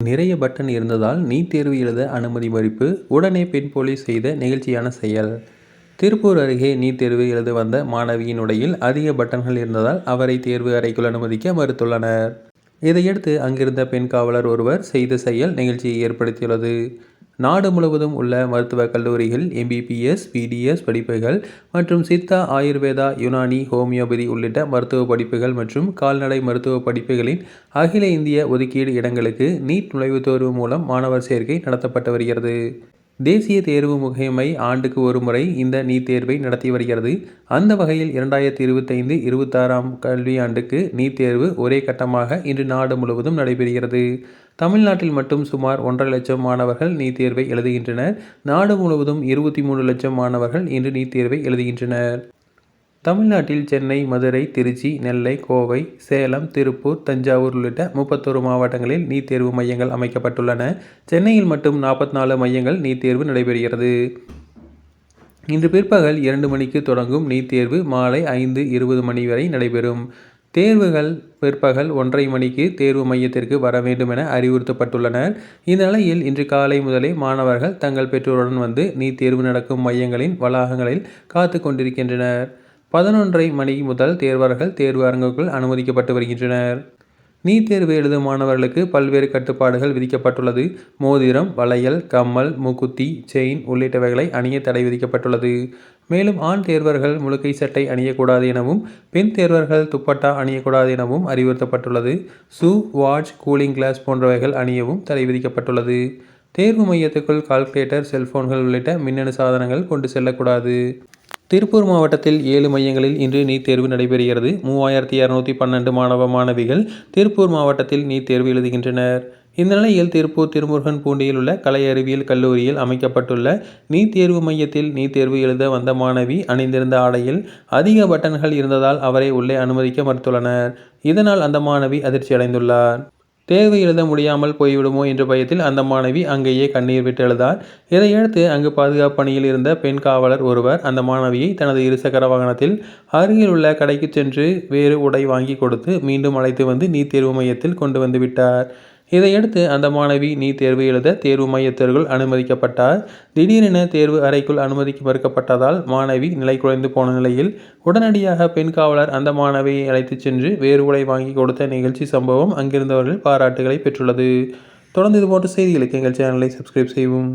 நிறைய பட்டன் இருந்ததால் நீட் தேர்வு எழுத அனுமதி மறுப்பு உடனே பெண் போலீஸ் செய்த நெகிழ்ச்சியான செயல். திருப்பூர் அருகே நீட் தேர்வு எழுத வந்த மாணவியின் உடையில் அதிக பட்டன்கள் இருந்ததால் அவரை தேர்வு அறைக்குள் அனுமதிக்க மறுத்துள்ளனர். இதையடுத்து அங்கிருந்த பெண் காவலர் ஒருவர் செய்த செயல் நிகழ்ச்சியை ஏற்படுத்தியுள்ளது. நாடு முழுவதும் உள்ள மருத்துவக் கல்லூரிகள் எம்பிபிஎஸ் பிடிஎஸ் படிப்புகள் மற்றும் சித்தா ஆயுர்வேதா யுனானி ஹோமியோபதி உள்ளிட்ட மருத்துவ படிப்புகள் மற்றும் கால்நடை மருத்துவ படிப்புகளின் அகில இந்திய ஒதுக்கீடு இடங்களுக்கு நீட் நுழைவுத் தேர்வு மூலம் மாணவர் சேர்க்கை நடத்தப்பட்டு வருகிறது. தேசிய தேர்வு முகமை ஆண்டுக்கு ஒரு முறை இந்த நீட் தேர்வை நடத்தி வருகிறது. அந்த வகையில் இரண்டாயிரத்தி இருபத்தைந்து இருபத்தாறாம் கல்வியாண்டுக்கு நீட் தேர்வு ஒரே கட்டமாக இன்று நாடு முழுவதும் நடைபெறுகிறது. தமிழ்நாட்டில் மட்டும் சுமார் ஒன்றரை லட்சம் மாணவர்கள் நீட் தேர்வை எழுதுகின்றனர். நாடு முழுவதும் இருபத்தி மூணு லட்சம் மாணவர்கள் இன்று நீட் தேர்வை எழுதுகின்றனர். தமிழ்நாட்டில் சென்னை மதுரை திருச்சி நெல்லை கோவை சேலம் திருப்பூர் தஞ்சாவூர் உள்ளிட்ட முப்பத்தொரு மாவட்டங்களில் நீட் தேர்வு மையங்கள் அமைக்கப்பட்டுள்ளன. சென்னையில் மட்டும் நாற்பத்தி நாலு மையங்கள் நீட் தேர்வு நடைபெறுகிறது. இன்று பிற்பகல் இரண்டு மணிக்கு தொடங்கும் நீட் தேர்வு மாலை ஐந்து இருபது மணி வரை நடைபெறும். தேர்வுகள் பிற்பகல் ஒன்றரை மணிக்கு தேர்வு மையத்திற்கு வர வேண்டும் என அறிவுறுத்தப்பட்டுள்ளனர். இந்நிலையில் இன்று காலை முதலே மாணவர்கள் தங்கள் பெற்றோருடன் வந்து நீட் தேர்வு நடக்கும் மையங்களின் வளாகங்களில் காத்து கொண்டிருக்கின்றனர். பதினொன்றரை மணி முதல் தேர்வர்கள் தேர்வு அரங்குக்குள் அனுமதிக்கப்பட்டு வருகின்றனர். நீட் தேர்வு எழுதும் மாணவர்களுக்கு பல்வேறு கட்டுப்பாடுகள் விதிக்கப்பட்டுள்ளது. மோதிரம் வளையல் கம்மல் மூக்குத்தி செயின் உள்ளிட்டவைகளை அணிய தடை விதிக்கப்பட்டுள்ளது. மேலும் ஆண் தேர்வர்கள் முழுக்கை சட்டை அணியக்கூடாது எனவும் பெண் தேர்வர்கள் துப்பட்டா அணியக்கூடாது எனவும் அறிவுறுத்தப்பட்டுள்ளது. ஷூ வாட்ச் கூலிங் கிளாஸ் போன்றவைகள் அணியவும் தடை விதிக்கப்பட்டுள்ளது. தேர்வு மையத்துக்குள் கால்குலேட்டர் செல்போன்கள் உள்ளிட்ட மின்னணு சாதனங்கள் கொண்டு செல்லக்கூடாது. திருப்பூர் மாவட்டத்தில் ஏழு மையங்களில் இன்று நீட் தேர்வு நடைபெறுகிறது. மூவாயிரத்தி இரநூத்தி பன்னெண்டு மாணவ மாணவிகள் திருப்பூர் மாவட்டத்தில் நீட் தேர்வு எழுதுகின்றனர். இந்த நிலையில் திருப்பூர் திருமுருகன் பூண்டியில் உள்ள கலை அறிவியல் கல்லூரியில் அமைக்கப்பட்டுள்ள நீட் தேர்வு மையத்தில் நீட் தேர்வு எழுத வந்த மாணவி அணிந்திருந்த ஆடையில் அதிக பட்டன்கள் இருந்ததால் அவரை உள்ளே அனுமதிக்க மறுத்துள்ளனர். இதனால் அந்த மாணவி அதிர்ச்சி அடைந்துள்ளார் தேர்வு எழுத முடியாமல் போய்விடுமோ என்ற பயத்தில் அந்த மாணவி அங்கேயே கண்ணீர் விட்டு எழுதார் இதையடுத்து அங்கு பாதுகாப்பு பணியில் இருந்த பெண் காவலர் ஒருவர் அந்த மாணவியை தனது இருசக்கர வாகனத்தில் அருகில் உள்ள கடைக்கு சென்று வேறு உடை வாங்கி கொடுத்து மீண்டும் அழைத்து வந்து நீட் தேர்வு மையத்தில் கொண்டு வந்து விட்டார். இதையடுத்து அந்த மாணவி நீட் தேர்வு எழுத தேர்வு மையத்திற்குள் அனுமதிக்கப்பட்டார் திடீரென தேர்வு அறைக்குள் அனுமதிக்க மறுக்கப்பட்டதால் மாணவி நிலை குலைந்து போன நிலையில் உடனடியாக பெண் காவலர் அந்த மாணவியை அழைத்துச் சென்று வேறு உடை வாங்கி கொடுத்த நிகழ்ச்சி சம்பவம் அங்கிருந்தவர்கள் பாராட்டுகளை பெற்றுள்ளது. தொடர்ந்து இதுபோன்ற செய்திகளுக்கு எங்கள் சேனலை சப்ஸ்கிரைப் செய்வோம்